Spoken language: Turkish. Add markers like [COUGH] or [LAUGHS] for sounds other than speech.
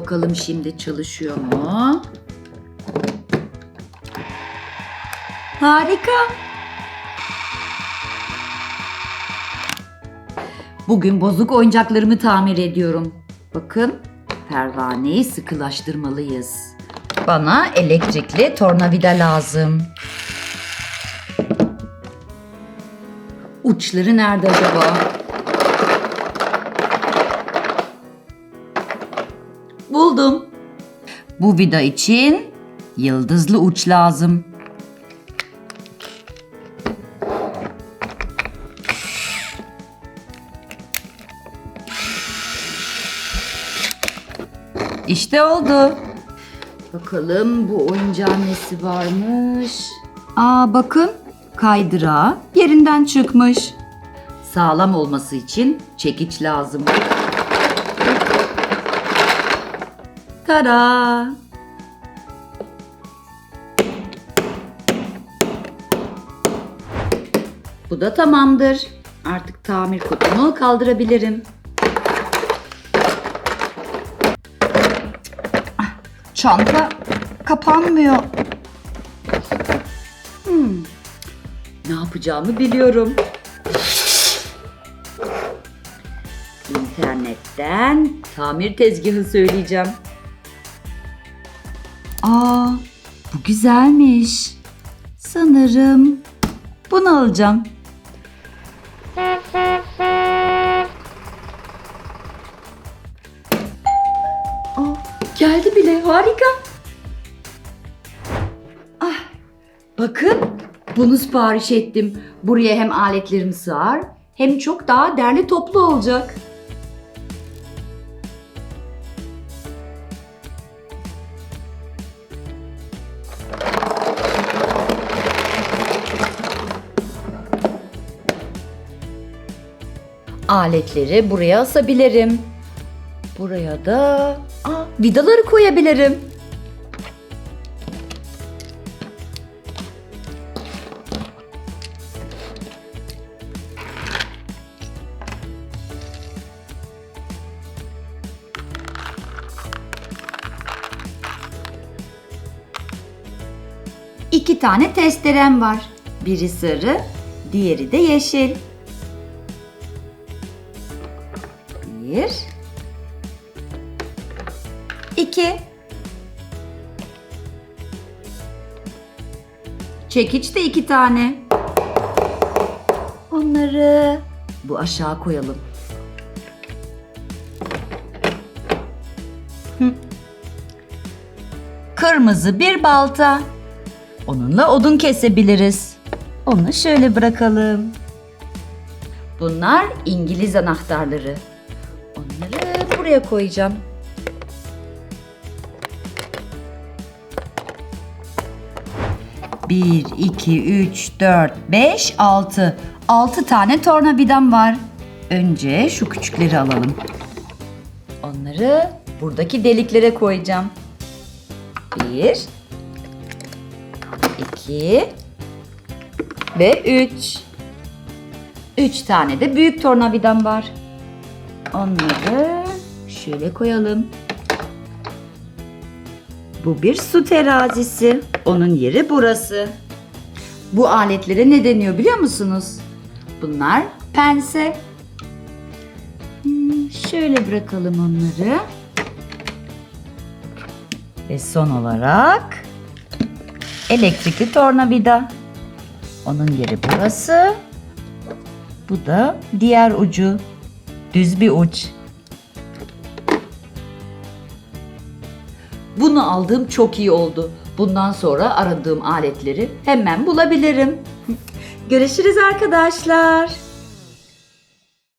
Bakalım şimdi çalışıyor mu? Harika. Bugün bozuk oyuncaklarımı tamir ediyorum. Bakın pervaneyi sıkılaştırmalıyız. Bana elektrikli tornavida lazım. Uçları nerede acaba? Buldum. Bu vida için yıldızlı uç lazım. İşte oldu. Bakalım bu oyuncağın nesi varmış. Aa bakın kaydırağı yerinden çıkmış. Sağlam olması için çekiç lazım. Tada! Bu da tamamdır. Artık tamir kutumu kaldırabilirim. Ah, Çanta kapanmıyor. Hmm. Ne yapacağımı biliyorum. İnternetten tamir tezgahı söyleyeceğim. Aa, bu güzelmiş. Sanırım bunu alacağım. Aa, geldi bile. Harika. Ah, bakın bunu sipariş ettim. Buraya hem aletlerim sığar hem çok daha derli toplu olacak. Aletleri buraya asabilirim. Buraya da aa, vidaları koyabilirim. İki tane testerem var. Biri sarı, diğeri de yeşil. Bir. İki. Çekiç de iki tane. Onları bu aşağı koyalım. Kırmızı bir balta. Onunla odun kesebiliriz. Onu şöyle bırakalım. Bunlar İngiliz anahtarları. Onları buraya koyacağım. Bir, iki, üç, dört, beş, altı. Altı tane tornavidam var. Önce şu küçükleri alalım. Onları buradaki deliklere koyacağım. Bir, iki ve üç. Üç tane de büyük tornavidam var. Onları şöyle koyalım. Bu bir su terazisi. Onun yeri burası. Bu aletlere ne deniyor biliyor musunuz? Bunlar pense. Hmm, şöyle bırakalım onları. Ve son olarak elektrikli tornavida. Onun yeri burası. Bu da diğer ucu. Düz bir uç. Bunu aldığım çok iyi oldu. Bundan sonra aradığım aletleri hemen bulabilirim. [LAUGHS] Görüşürüz arkadaşlar.